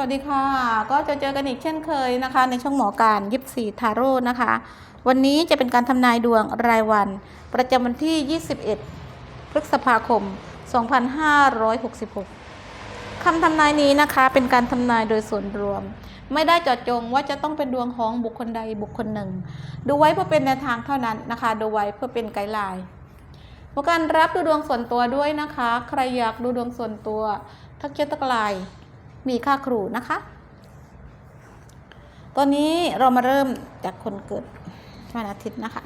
วัสดีค่ะ ก็จะเจอกันอีกเช่นเคยนะคะ ในช่องหมอการยิปซีทาโร่นะคะ วันนี้จะเป็นการทำนายดวงรายวัน ประจำวันที่ 21 พฤษภาคม 2566คำทำนายนี้นะคะ เป็นการทำนายโดยส่วนรวม ไม่ได้เจาะจงว่าจะต้องเป็นดวงของบุคคลใดบุคคลหนึ่ง ดูไว้เพื่อเป็นแนวทางเท่านั้นนะคะ ดูไว้เพื่อเป็นไกด์ไลน์เพราะการรับดูดวงส่วนตัวด้วยนะคะ ใครอยากดูดวงส่วนตัวทักเจตทักไลน์ มีค่าครูนะคะ ตอนนี้เรามาเริ่มจากคนเกิดวันอาทิตย์นะคะ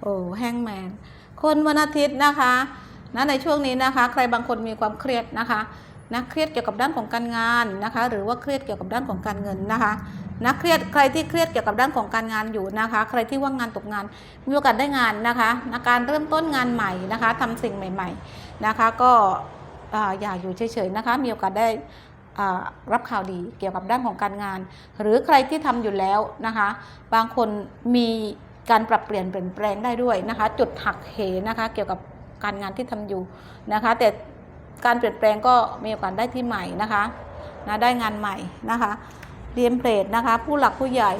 โอ้แฮงแมนคนวันอาทิตย์นะคะนะในช่วงนี้นะคะ ใครบางคนมีความเครียดนะคะนะเครียดเกี่ยวกับด้านของการงานนะคะ หรือว่าเครียดเกี่ยวกับด้านของการเงินนะคะ นะเครียดใครที่เครียดเกี่ยวกับด้านของการงานอยู่นะคะ ใครที่ว่างงานตกงานมีโอกาสได้งานนะคะนะการเริ่มต้นงานใหม่นะคะทำสิ่งใหม่ ๆนะคะ ก็อ่าอย่าอยู่เฉยๆนะคะ มีโอกาสได้รับข่าวดีเกี่ยวกับด้านของการงาน หรือใครที่ทำอยู่แล้วนะคะ บางคนมีการปรับเปลี่ยนเปลี่ยนแปลงได้ด้วยนะคะ จุดหักเหนะคะ เกี่ยวกับการงานที่ทำอยู่นะคะ แต่การเปลี่ยนแปลงก็มีโอกาสได้ที่ใหม่นะคะนะได้งานใหม่นะคะ เรียนเพลทนะคะ ผู้หลักผู้ใหญ่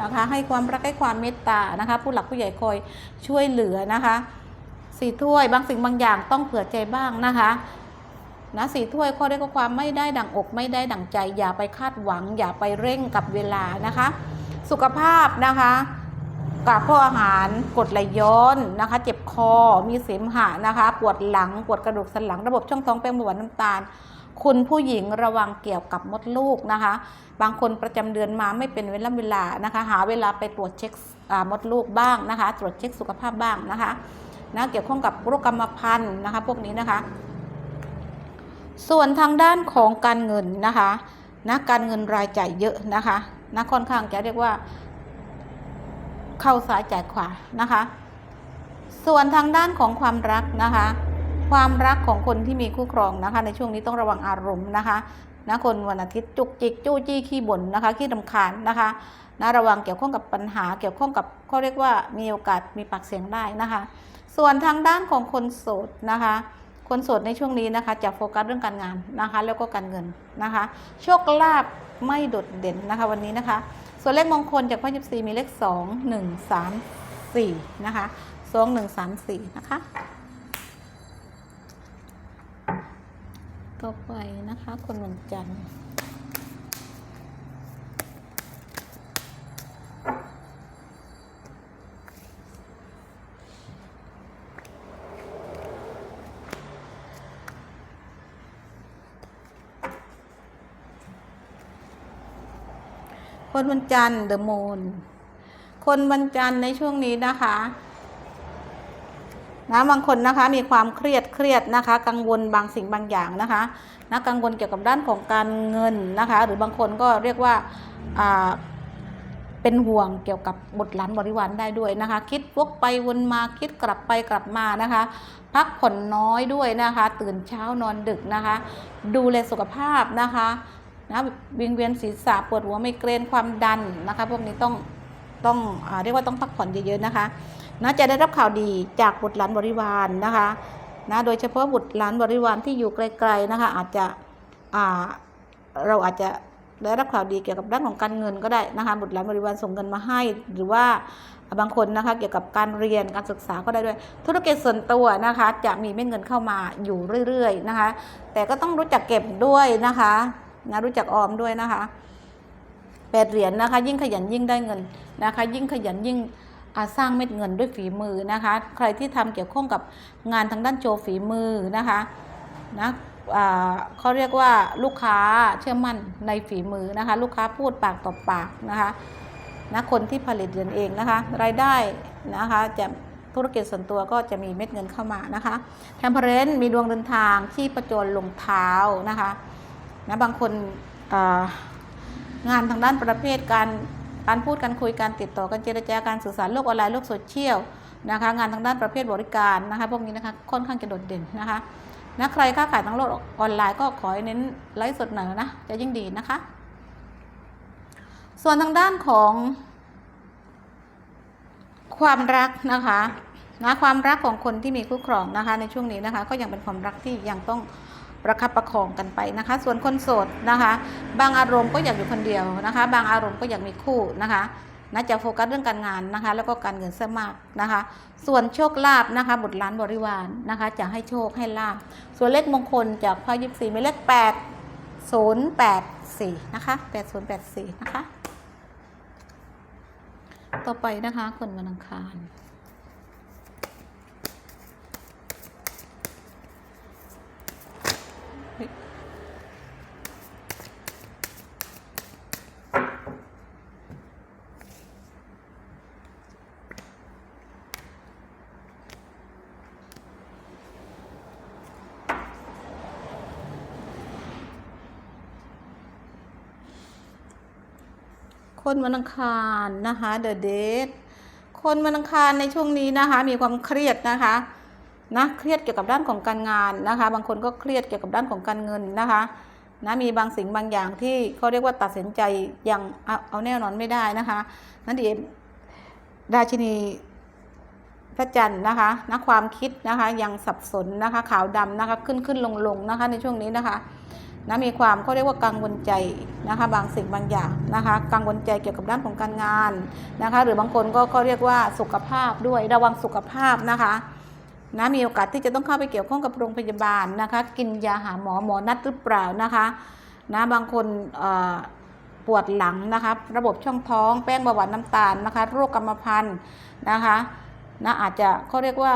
นะคะให้ความรักให้ความเมตตานะคะ ผู้หลักผู้ใหญ่คอยช่วยเหลือนะคะสี่ถ้วยบางสิ่งบางอย่างต้องเผื่อใจบ้างนะคะนะสี่ถ้วยข้อได้ข้อความไม่ได้ดังอกไม่ได้ดังใจ อย่าไปคาดหวัง อย่าไปเร่งกับเวลานะคะ สุขภาพนะคะกากข้ออาหารกรดไหลย้อนนะคะ เจ็บคอมีเสมหะนะคะ ปวดหลังปวดกระดูกสันหลังระบบช่องท้องแป้งเบาหวานน้ำตาล คุณผู้หญิงระวังเกี่ยวกับมดลูกนะคะ บางคนประจำเดือนมาไม่เป็นเวลาเวลานะคะ หาเวลาไปตรวจเช็คมดลูกบ้างนะคะ ตรวจเช็คสุขภาพบ้างนะคะนะเกี่ยวข้องกับโรคกรรมพันธุ์นะคะ พวกนี้นะคะ ส่วนทางด้านของการเงินนะคะนะการเงินรายจ่ายเยอะนะคะนะค่อนข้างจะเรียกว่า เข้าซ้ายจ่ายขวานะคะ ส่วนทางด้านของความรักนะคะ ความรักของคนที่มีคู่ครองนะคะ ในช่วงนี้ต้องระวังอารมณ์นะคะนะคนวันอาทิตย์จุกจิกจู้จี้ขี้บ่นนะคะขี้ดำคาญนะคะนะระวังเกี่ยวข้องกับปัญหาเกี่ยวข้องกับเขาเรียกว่ามีโอกาสมีปากเสียงได้นะคะ ส่วนทางด้านของคนโสดนะคะ คนโสดในช่วงนี้นะคะ จะโฟกัสเรื่องการงานนะคะ แล้วก็การเงินนะคะ โชคลาภไม่โดดเด่นนะคะวันนี้นะคะ ส่วนเลขมงคลจากพ่อยิบซีมีเลขสองหนึ่งสามสี่นะคะสองหนึ่งสามสี่นะคะ ต่อไปนะคะ คนวันจันทร์คนวันจันทร์เดอะมูนคนวันจันทร์ในช่วงนี้นะคะ นะบางคนนะคะมีความเครียดเครียดนะคะ กังวลบางสิ่งบางอย่างนะคะนะกังวลเกี่ยวกับด้านของการเงินนะคะ หรือบางคนก็เรียกว่าอ่าเป็นห่วงเกี่ยวกับบุตรหลานบริวารได้ด้วยนะคะ คิดวกไปวนมาคิดกลับไปกลับมานะคะ พักผ่อนน้อยด้วยนะคะ ตื่นเช้านอนดึกนะคะ ดูแลสุขภาพนะคะนะวิงเวียนศีรษะปวดหัวไมเกรนความดันนะคะ พวกนี้ต้องต้องอเรียกว่าต้องพักผ่อนเยอะๆนะคะ นะจะได้รับข่าวดีจากบุตรหลานบริวารนะคะนะโดยเฉพาะบุตรหลานบริวารที่อยู่ไกลๆนะคะอาจจะอ่าเราอาจจะได้รับข่าวดีเกี่ยวกับด้านของการเงินก็ได้นะคะบุตรหลานบริวารส่งเงินมาให้ หรือว่าบางคนนะคะเกี่ยวกับการเรียนการศึกษาก็ได้ด้วย ธุรกิจส่วนตัวนะคะจะมีเม็ดเงินเข้ามาอยู่เรื่อยๆนะคะ แต่ก็ต้องรู้จักเก็บด้วยนะคะนะรู้จักออมด้วยนะคะแปดเหรียญนะคะ ยิ่งขยันยิ่งได้เงินนะคะ ยิ่งขยันยิ่ง สร้างเม็ดเงินด้วยฝีมือนะคะ ใครที่ทำเกี่ยวข้องกับงานทางด้านโชว์ฝีมือนะคะนะเขาเรียกว่าลูกค้าเชื่อมั่นในฝีมือนะคะ ลูกค้าพูดปากต่อปากนะคะนะคนที่ผลิตเงินเองนะคะ รายได้นะคะจะธุรกิจส่วนตัวก็จะมีเม็ดเงินเข้ามานะคะแทมเพรนมีดวงเดินทางที่ประจรลงเท้านะคะนะบางคนงานทางด้านประเภทการ การพูดการคุยการติดต่อการเจรจาการสื่อสารโลกออนไลน์โลกโซเชียลนะคะงานทางด้านประเภทบริการนะคะพวกนี้นะคะค่อนข้างจะโดดเด่นนะคะนะใครค้าขายทางโลกออนไลน์ก็ขอให้เน้นไลฟ์สดหน่อยนะจะยิ่งดีนะคะ ส่วนทางด้านของความรักนะคะนะความรักของคนที่มีคู่ครองนะคะในช่วงนี้นะคะ ก็ยังเป็นความรักที่ยังต้อง ประคับประคองกันไปนะคะ ส่วนคนโสดนะคะ บางอารมณ์ก็อยากอยู่คนเดียวนะคะ บางอารมณ์ก็อยากมีคู่นะคะนะจะโฟกัสเรื่องการงานนะคะ แล้วก็การเงินซะมากนะคะ ส่วนโชคลาภนะคะบุตรหลานบริวารนะคะ จะให้โชคให้ลาภส่วนเลขมงคลจากพระยิบสี่เป็นเลขแปดศูนย์แปดสี่นะคะแปดศูนย์แปดสี่นะคะ ต่อไปนะคะคนวันอังคาร คนวันอังคารนะคะเดอะเดทคนวันอังคารในช่วงนี้นะคะ มีความเครียดนะคะนะเครียดเกี่ยวกับด้านของการงานนะคะ บางคนก็เครียดเกี่ยวกับด้านของการเงินนะคะนะมีบางสิ่งบางอย่างที่เขาเรียกว่าตัดสินใจยังเอาเอาแน่นอนไม่ได้นะคะนั่นเองราชินีพระจันทร์นะคะนะความคิดนะคะยังสับสนนะคะขาวดำนะคะขึ้นขึ้นลงลงนะคะในช่วงนี้นะคะ นะมีความเขาเรียกว่ากังวลใจนะคะบางสิ่งบางอย่างนะคะกังวลใจเกี่ยวกับด้านของการงานนะคะหรือบางคนก็เขาเรียกว่าสุขภาพด้วยระวังสุขภาพนะคะนะมีโอกาสที่จะต้องเข้าไปเกี่ยวข้องกับโรงพยาบาลนะคะกินยาหาหมอหมอนัดหรือเปล่านะคะนะบางคนปวดหลังนะคะระบบช่องท้องแป้งเบาหวานน้ำตาลนะคะโรคกรรมพันธุ์นะคะนะอาจจะเขาเรียกว่า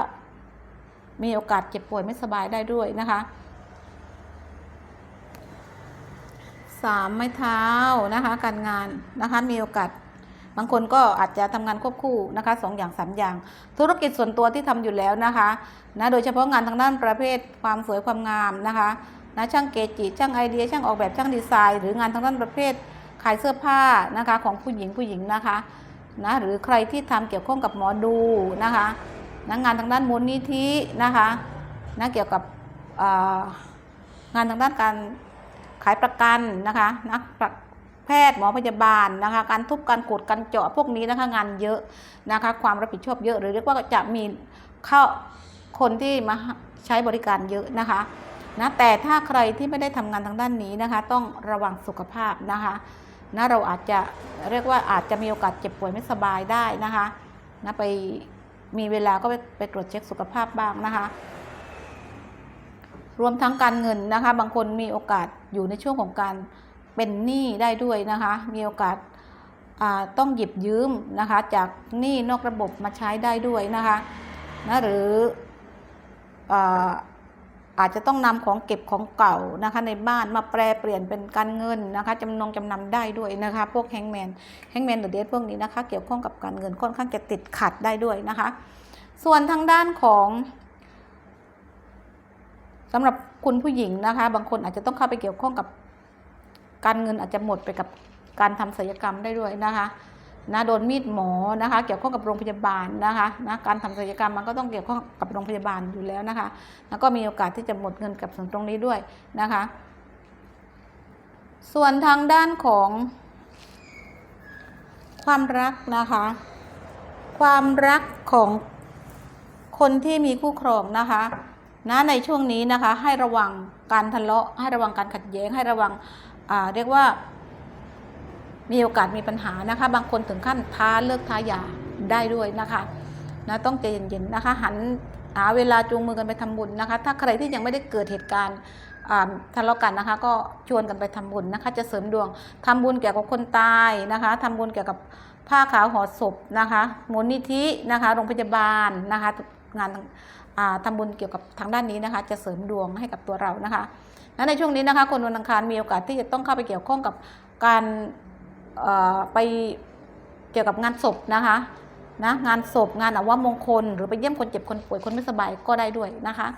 มีโอกาสเจ็บป่วยไม่สบายได้ด้วยนะคะ สามไม้เท้านะคะ การงานนะคะมีโอกาสบางคนก็อาจจะทำงานควบคู่นะคะสองอย่างสามอย่าง ธุรกิจส่วนตัวที่ทำอยู่แล้วนะคะนะโดยเฉพาะงานทางด้านประเภทความสวยความงามนะคะนะช่างเกจิช่างไอเดีย ช่างออกแบบช่างดีไซน์ หรืองานทางด้านประเภทขายเสื้อผ้านะคะของผู้หญิงผู้หญิงนะคะนะหรือใครที่ทำเกี่ยวข้องกับหมอดูนะคะนะงานทางด้านมูลนิธินะคะนะเกี่ยวกับงานทางด้านการ ขายประกันนะคะนักแพทย์หมอพยาบาลนะคะ การทุบการกดการเจาะพวกนี้นะคะงานเยอะนะคะ ความรับผิดชอบเยอะหรือเรียกว่าจะมีเข้าคนที่มาใช้บริการเยอะนะคะนะแต่ถ้าใครที่ไม่ได้ทำงานทางด้านนี้นะคะ ต้องระวังสุขภาพนะคะนะเราอาจจะเรียกว่าอาจจะมีโอกาสเจ็บป่วยไม่สบายได้นะคะนะไปมีเวลาก็ไปไปตรวจเช็คสุขภาพบ้างนะคะ รวมทั้งการเงินนะคะ บางคนมีโอกาสอยู่ในช่วงของการเป็นหนี้ได้ด้วยนะคะ มีโอกาสาต้องหยิบยืมนะคะ จากหนี้นอกระบบมาใช้ได้ด้วยนะคะนะหรืออาอาจจะต้องนำของเก็บของเก่านะคะ ในบ้านมาแปลเปลี่ยนเป็นการเงินนะคะจำนองจำนำได้ด้วยนะคะ พวกแฮงแมนแฮงแมนหรือเดทพวกนี้นะคะ เกี่ยวข้องกับการเงินค่อนข้างจะติดขัดได้ด้วยนะคะ ส่วนทางด้านของ สำหรับคุณผู้หญิงนะคะ บางคนอาจจะต้องเข้าไปเกี่ยวข้องกับการเงินอาจจะหมดไปกับการทำศัลยกรรมได้ด้วยนะคะนะโดนมีดหมอนะคะ เกี่ยวข้องกับโรงพยาบาลนะคะนะการทำศัลยกรรมมันก็ต้องเกี่ยวข้องกับโรงพยาบาลอยู่แล้วนะคะ แล้วก็มีโอกาสที่จะหมดเงินกับส่วนตรงนี้ด้วยนะคะ ส่วนทางด้านของความรักนะคะ ความรักของคนที่มีคู่ครองนะคะ นะในช่วงนี้นะคะให้ระวังการทะเลาะให้ระวังการขัดแย้งให้ระวังเรียกว่ามีโอกาสมีปัญหานะคะ บางคนถึงขั้นท้าเลิกท้ายาได้ด้วยนะคะนะต้องใจเย็นๆนะคะ หันหาเวลาจูงมือกันไปทำบุญนะคะ ถ้าใครที่ยังไม่ได้เกิดเหตุการณ์ทะเลาะกันนะคะ ก็ชวนกันไปทำบุญนะคะ จะเสริมดวงทำบุญเกี่ยวกับคนตายนะคะทำบุญเกี่ยวกับผ้าขาวห่อศพนะคะมูลนิธินะคะ โรงพยาบาลนะคะ งาน อ่าทำบุญเกี่ยวกับทางด้านนี้นะคะ จะเสริมดวงให้กับตัวเรานะคะและในช่วงนี้นะคะคนวันอังคารมีโอกาสที่จะต้องเข้าไปเกี่ยวข้องกับการไปเกี่ยวกับงานศพนะคะนะงานศพงานอาวมงคล หรือไปเยี่ยมคนเจ็บคนป่วยคนไม่สบายก็ได้ด้วยนะคะ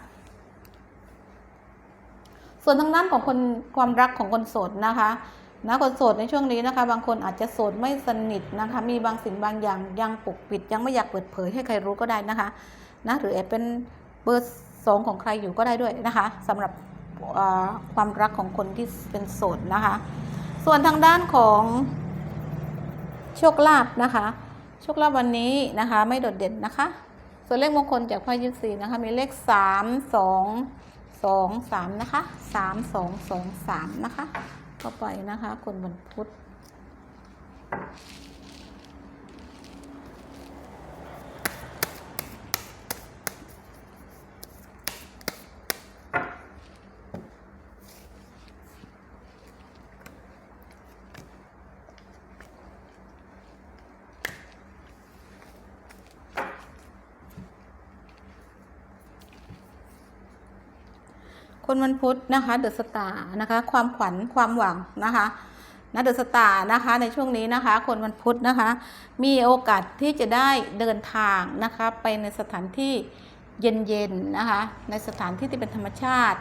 ส่วนทางด้านของคนความรักของคนโสดนะคะนะคนโสดในช่วงนี้นะคะ บางคนอาจจะโสดไม่สนิทนะคะ มีบางสิ่งบางอย่างยังปกปิด ยังไม่อยากเปิดเผยให้ใครรู้ก็ได้นะคะ นะหรือแอบเป็นเบอร์สองของใครอยู่ก็ได้ด้วยนะคะสำหรับความรักของคนที่เป็นโสดนะคะ ส่วนทางด้านของโชคลาภนะคะ โชคลาภวันนี้นะคะ ไม่โดดเด่นนะคะ ส่วนเลขมงคลจากไพ่ยิปซีนะคะ มีเลขสามสองสองสามนะคะสามสองสองสามนะคะ เข้าไปนะคะ คนวันพุธ คนวันพุธนะคะเดอะสตาร์นะคะความขวัญความหวังนะคะนะเดอะสตาร์นะคะในช่วงนี้นะคะ คนวันพุธนะคะ มีโอกาสที่จะได้เดินทางนะคะไปในสถานที่เย็นๆนะคะในสถานที่ที่เป็นธรรมชาติ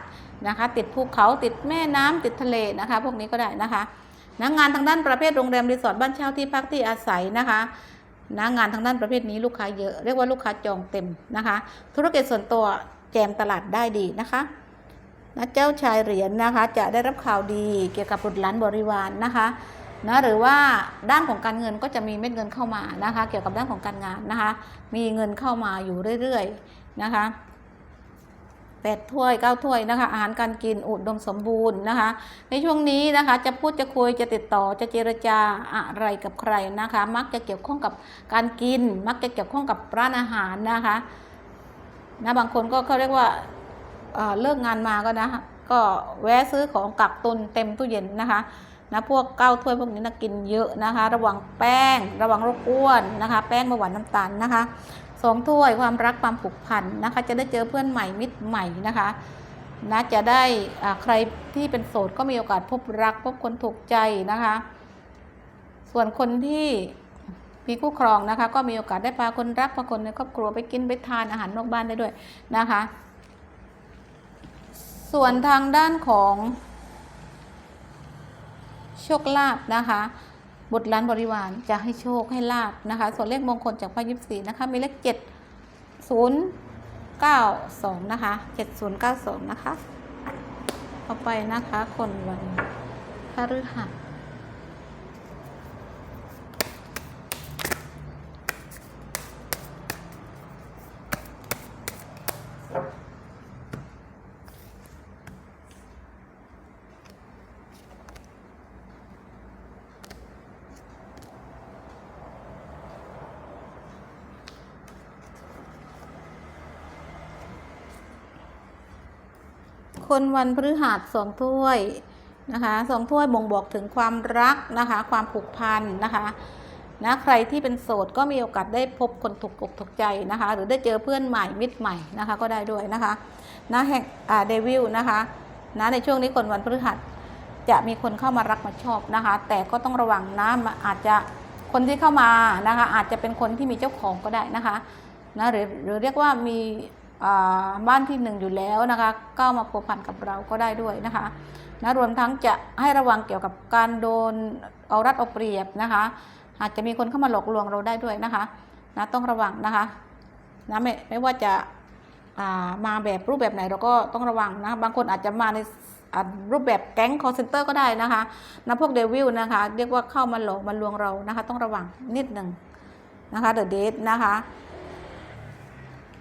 นะคะติดภูเขาติดแม่น้ำติดทะเลนะคะ พวกนี้ก็ได้นะคะนะงานทางด้านประเภทโรงแรมรีสอร์ทบ้านเช่าที่พักที่อาศัยนะคะนะงานทางด้านประเภทนี้ลูกค้าเยอะเรียกว่าลูกค้าจองเต็มนะคะ ธุรกิจส่วนตัวแจมตลาดได้ดีนะคะ นะเจ้าชายเหรียญนะคะจะได้รับข่าวดีเกี่ยวกับบุตรหลานบริวารนนะคะนะหรือว่าด้านของการเงินก็จะมีเม็ดเงินเข้ามานะคะ เกี่ยวกับด้านของการงานนะคะ มีเงินเข้ามาอยู่เรื่อยๆนะคะแปดถ้วยเก้าถ้วยนะคะอาหารการกินอุดมสมบูรณ์นะคะ ในช่วงนี้นะคะจะพูดจะคุยจะติดต่อจะเจรจาอะไรกับใครนะคะ มักจะเกี่ยวข้องกับการกิน มักจะเกี่ยวข้องกับร้านอาหารนะคะนะบางคนก็เขาเรียกว่า เลิกงานมาก็นะก็แวะซื้อของกักตุนเต็มตู้เย็นนะคะนะพวกเก้าถ้วยพวกนี้นะกินเยอะนะคะ ระวังแป้ง ระวังโรคอ้วนนะคะ แป้งเบาหวานน้ำตาลนะคะสองถ้วยความรักความผูกพันนะคะ จะได้เจอเพื่อนใหม่มิตรใหม่นะคะนะจะได้ใครที่เป็นโสดก็มีโอกาสพบรักพบคนถูกใจนะคะ ส่วนคนที่มีคู่ครองนะคะ ก็มีโอกาสได้พาคนรักพาคนในครอบครัวไปกินไปทานอาหารนอกบ้านได้ด้วยนะคะ ส่วนทางด้านของโชคลาภนะคะบุตรล้านบริวารจะให้โชคให้ลาบนะคะ ส่วนเลขมงคลจากพระยิบสีนะคะ มีเลขเจ็ดศูนย์เก้าสองนะคะเจ็ดศูนย์เก้าสองนะคะ ต่อไปนะคะ คนวันพฤหัส คนวันพฤหัสสองถ้วยนะคะสองถ้วยบ่งบอกถึงความรักนะคะ ความผูกพันนะคะนะใครที่เป็นโสดก็มีโอกาสได้พบคนถูกอกถูกใจนะคะ หรือได้เจอเพื่อนใหม่มิตรใหม่นะคะ ก็ได้ด้วยนะคะนะแห่งอ่าเดวิลนะคะนะในช่วงนี้คนวันพฤหัสจะมีคนเข้ามารักมาชอบนะคะ แต่ก็ต้องระวังนะอาจจะคนที่เข้ามานะคะ อาจจะเป็นคนที่มีเจ้าของก็ได้นะคะนะหรือหรือเรียกว่ามี บ้านที่หนึ่งอยู่แล้วนะคะก็มาพัวพันกับเราก็ได้ด้วยนะคะนะรวมทั้งจะให้ระวังเกี่ยวกับการโดนเอารัดเอาเปรียบนะคะ อาจจะมีคนเข้ามาหลอกลวงเราได้ด้วยนะคะนะต้องระวังนะคะนะไม่ไม่ว่าจะามาแบบรูปแบบไหนเราก็ต้องระวังนะบางคนอาจจะมาในรูปแบบแก๊งคอร์เซนเตอร์ก็ได้นะคะนะพวกเดวิลนะคะ เรียกว่าเข้ามาหลอกมาลวงเรานะคะ ต้องระวังนิดหนึ่งนะคะเดอะเดทนะคะ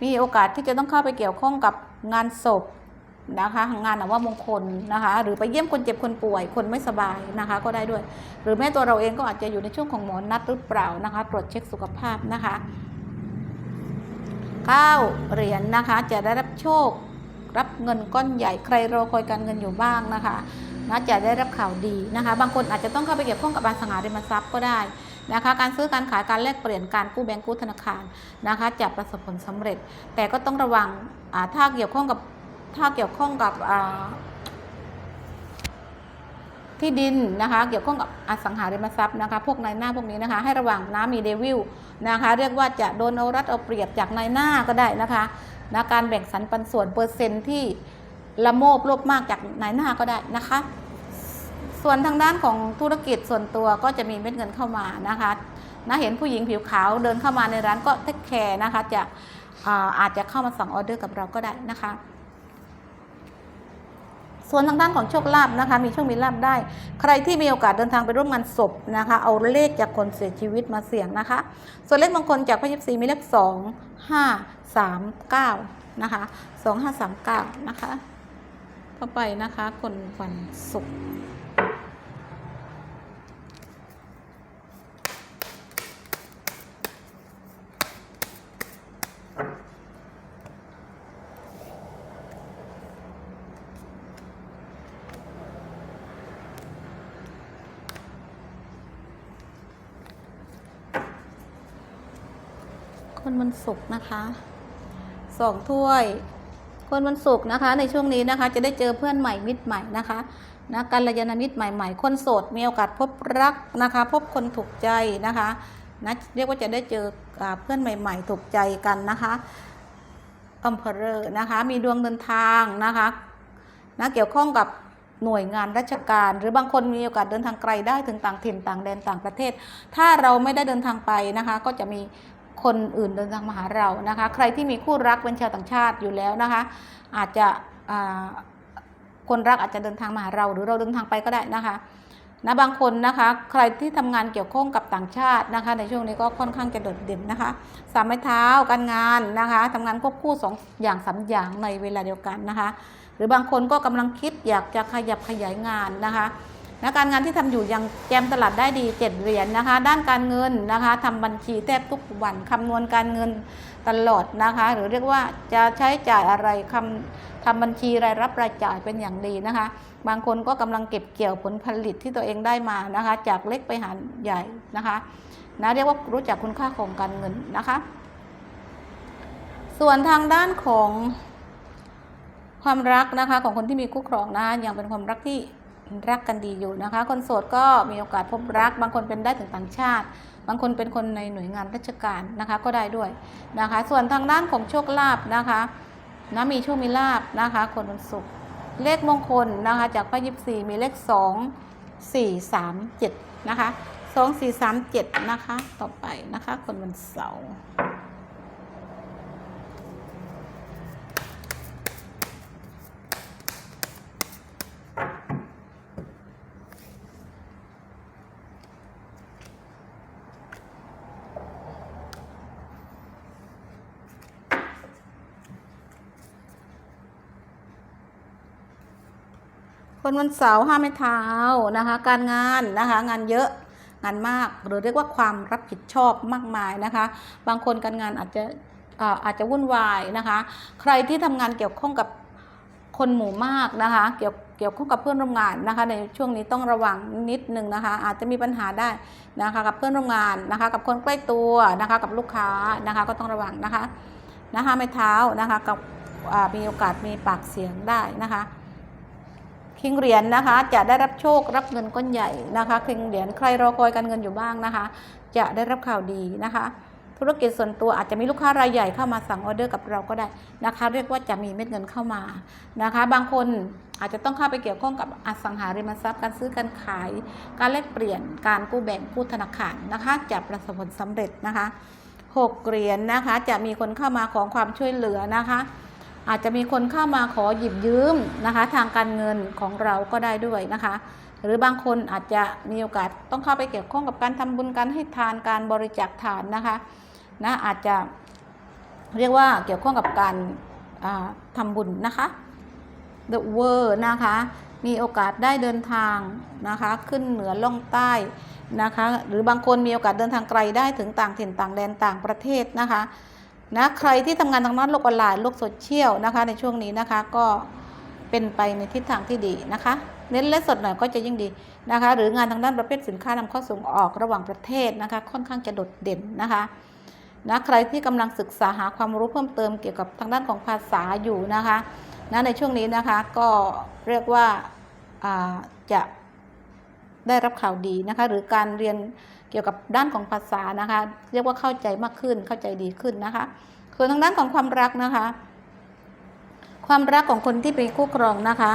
มีโอกาสที่จะต้องเข้าไปเกี่ยวข้องกับงานศพนะคะงานนว่ามงคลนะคะ หรือไปเยี่ยมคนเจ็บคนป่วยคนไม่สบายนะคะ ก็ได้ด้วย หรือแม้ตัวเราเองก็อาจจะอยู่ในช่วงของหมอนัดหรือเปล่านะคะ ตรวจเช็คสุขภาพนะคะเก้าเหรียญนะคะ จะได้รับโชครับเงินก้อนใหญ่ใครรอคอยการเงินอยู่บ้างนะคะนะจะได้รับข่าวดีนะคะ บางคนอาจจะต้องเข้าไปเกี่ยวข้องกับอสังหาริมทรัพย์ก็ได้ นะคะ การซื้อการขายการแลกเปลี่ยนการกู้แบงก์กู้ธนาคารนะคะจะประสบผลสำเร็จ แต่ก็ต้องระวังถ้าเกี่ยวข้องกับถ้าเกี่ยวข้องกับที่ดินนะคะเกี่ยวข้องกับอสังหาริมทรัพย์นะคะพวกนายหน้าพวกนี้นะคะ ให้ระวังนะมีเดวิลนะคะเรียกว่าจะโดนเอารัดเอาเปรียบจากนายหน้าก็ได้นะคะนะการแบ่งสรรปันส่วนเปอร์เซ็นต์ที่ละโมบโลภมากจากนายหน้าก็ได้นะคะ ส่วนทางด้านของธุรกิจส่วนตัวก็จะมีเม็ดเงินเข้ามานะคะนะเห็นผู้หญิงผิวขาวเดินเข้ามาในร้านก็เทคแคร์นะคะจะอาอาจจะเข้ามาสั่งออเดอร์กับเราก็ได้นะคะ ส่วนทางด้านของโชคลาภนะคะ มีโชคมีลาภได้ ใครที่มีโอกาสเดินทางไปร่วมงานศพนะคะ เอาเลขจากคนเสียชีวิตมาเสี่ยงนะคะ ส่วนเลขมงคลจากพระยิบสีมีเลขสองห้าสามเก้านะคะสองห้าสามเก้านะคะ ต่อไปนะคะคนวันศุกร์ คนวันศุกนะคะสองถ้วย คนวันศุกนะคะ ในช่วงนี้นะคะ จะได้เจอเพื่อนใหม่มิตรใหม่นะคะนะกัลยาณมิตรใหม่ๆ คนโสดมีโอกาสพบรักนะคะ พบคนถูกใจนะคะนะเรียกว่าจะได้เจอเพื่อนใหม่ ๆ ถูกใจกันนะคะอัมเพอร์นะคะมีดวงเดินทางนะคะนะเกี่ยวข้องกับหน่วยงานราชการ หรือบางคนมีโอกาสเดินทางไกลได้ถึงต่างถิ่นต่างแดนต่างประเทศ ถ้าเราไม่ได้เดินทางไปนะคะ ก็จะมี คนอื่นเดินทางมาหาเรานะคะ ใครที่มีคู่รักเป็นชาวต่างชาติอยู่แล้วนะคะ อาจจะคนรักอาจจะเดินทางมาหาเราหรือเราเดินทางไปก็ได้นะคะนะบางคนนะคะใครที่ทำงานเกี่ยวข้องกับต่างชาตินะคะ ในช่วงนี้ก็ค่อนข้างจะโดดเด่นนะคะสามไม้เท้าการงานนะคะทำงานควบคู่สองอย่างสามอย่างในเวลาเดียวกันนะคะ หรือบางคนก็กำลังคิดอยากจะขยับขยายงานนะคะ นะการงานที่ทำอยู่ยังแจมตลาดได้ดีเจ็ดเหรียญนะคะ ด้านการเงินนะคะทำบัญชีแทบทุกวันคำนวณการเงินตลอดนะคะ หรือเรียกว่าจะใช้จ่ายอะไรคำทำบัญชีรายรับรายจ่ายเป็นอย่างดีนะคะ บางคนก็กำลังเก็บเกี่ยวผลผลิตที่ตัวเองได้มานะคะ จากเล็กไปหาใหญ่นะคะนะเรียกว่ารู้จักคุณค่าของการเงินนะคะ ส่วนทางด้านของความรักนะคะของคนที่มีคู่ครองนะคะยังเป็นความรักที่ รักกันดีอยู่นะคะ คนโสดก็มีโอกาสพบรัก บางคนเป็นได้ถึงต่างชาติ บางคนเป็นคนในหน่วยงานราชการนะคะ ก็ได้ด้วยนะคะ ส่วนทางด้านของโชคลาภนะคะนะมีโชคมีลาภนะคะ คนวันศุกร์เลขมงคลนะคะ จากพระยิบสี่มีเลขสองสี่สามเจ็ดนะคะสองสี่สามเจ็ดนะคะ ต่อไปนะคะ คนวันเสาร์ นวันเสาร์ห้ามไม่เท้านะคะ การงานนะคะงานเยอะงานมากหรือเรียกว่าความรับผิดชอบมากมายนะคะ บางคนการงานอาจจะอาจจะวุ่นวายนะคะ ใครที่ทำงานเกี่ยวข้องกับคนหมู่มากนะคะ เกี่ยวเกี่ยวข้องกับเพื่อนร่วมงานนะคะ ในช่วงนี้ต้องระวังนิดนึงนะคะ อาจจะมีปัญหาได้นะคะกับเพื่อนร่วมงานนะคะ กับคนใกล้ตัวนะคะ กับลูกค้านะคะก็ต้องระวังนะคะนะคะไม่เท้านะคะกับมีโอกาสมีปากเสียงได้นะคะ คิงเหรียญนะคะ จะได้รับโชครับเงินก้อนใหญ่นะคะคิงเหรียญใครรอคอยการเงินอยู่บ้างนะคะ จะได้รับข่าวดีนะคะ ธุรกิจส่วนตัวอาจจะมีลูกค้ารายใหญ่เข้ามาสั่งออเดอร์กับเราก็ได้นะคะ เรียกว่าจะมีเม็ดเงินเข้ามานะคะ บางคนอาจจะต้องเข้าไปเกี่ยวข้องกับอสังหาริมทรัพย์การซื้อการขาย การแลกเปลี่ยนการกู้แบ่งกู้ธนาคารนะคะ จะประสบผลสำเร็จนะคะหกเหรียญนะคะ จะมีคนเข้ามาขอความช่วยเหลือนะคะ อาจจะมีคนเข้ามาขอหยิบยืมนะคะ ทางการเงินของเราก็ได้ด้วยนะคะ หรือบางคนอาจจะมีโอกาสต้องเข้าไปเกี่ยวข้องกับการทำบุญการให้ทานการบริจาคทานนะคะนะอาจจะเรียกว่าเกี่ยวข้องกับการาทำบุญนะคะ The world นะคะ มีโอกาสได้เดินทางนะคะ ขึ้นเหนือล่องใต้นะคะ หรือบางคนมีโอกาสเดินทางไกลได้ถึงต่างถิ่นต่างแดนต่างประเทศนะคะ นะใครที่ทำงานทางด้านโลกออนไลน์โลกโซเชียลนะคะ ในช่วงนี้นะคะก็เป็นไปในทิศทางที่ดีนะคะ เน้นและสดหน่อยก็จะยิ่งดีนะคะ หรืองานทางด้านประเภทสินค้านำเข้าส่งออกระหว่างประเทศนะคะ ค่อนข้างจะโดดเด่นนะคะนะใครที่กำลังศึกษาหาความรู้เพิ่มเติมเกี่ยวกับทางด้านของภาษาอยู่นะคะนะในช่วงนี้นะคะก็เรียกว่าาจะได้รับข่าวดีนะคะ หรือการเรียน กี่ยวกับด้านของภาษานะคะ เรียกว่าเข้าใจมากขึ้นเข้าใจดีขึ้นนะคะส่วนทางด้านของความรักนะคะ ความรักของคนที่เป็นคู่ครองนะคะ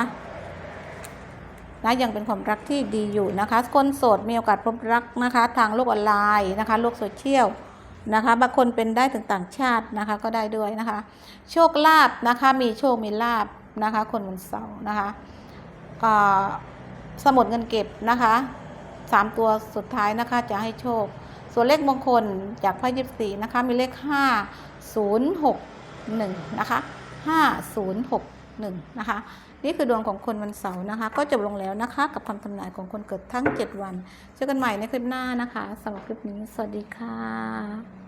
นะยังเป็นความรักที่ดีอยู่นะคะ คนโสดมีโอกาสพบรักนะคะ ทางโลกออนไลน์นะคะ โลกโซเชียลนะคะบางคนเป็นได้ถึงต่างชาตินะคะก็ได้ด้วยนะคะ โชคลาภนะคะ มีโชคมีลาภนะคะ คนวันเสาร์นะคะสมุดเงินเก็บนะคะ สามตัวสุดท้ายนะคะจะให้โชค ส่วนเลขมงคลจากไพ่ยิบสีนะคะมีเลขห้าศูนย์หกหนึ่งนะคะห้าศูนย์หกหนึ่งนะคะนี่คือดวงของคนวันเสาร์นะคะ ก็จบลงแล้วนะคะ กับคำทำนายของคนเกิดทั้ง 7 วัน เจอกันใหม่ในคลิปหน้านะคะสำหรับคลิปนี้ สวัสดีค่ะ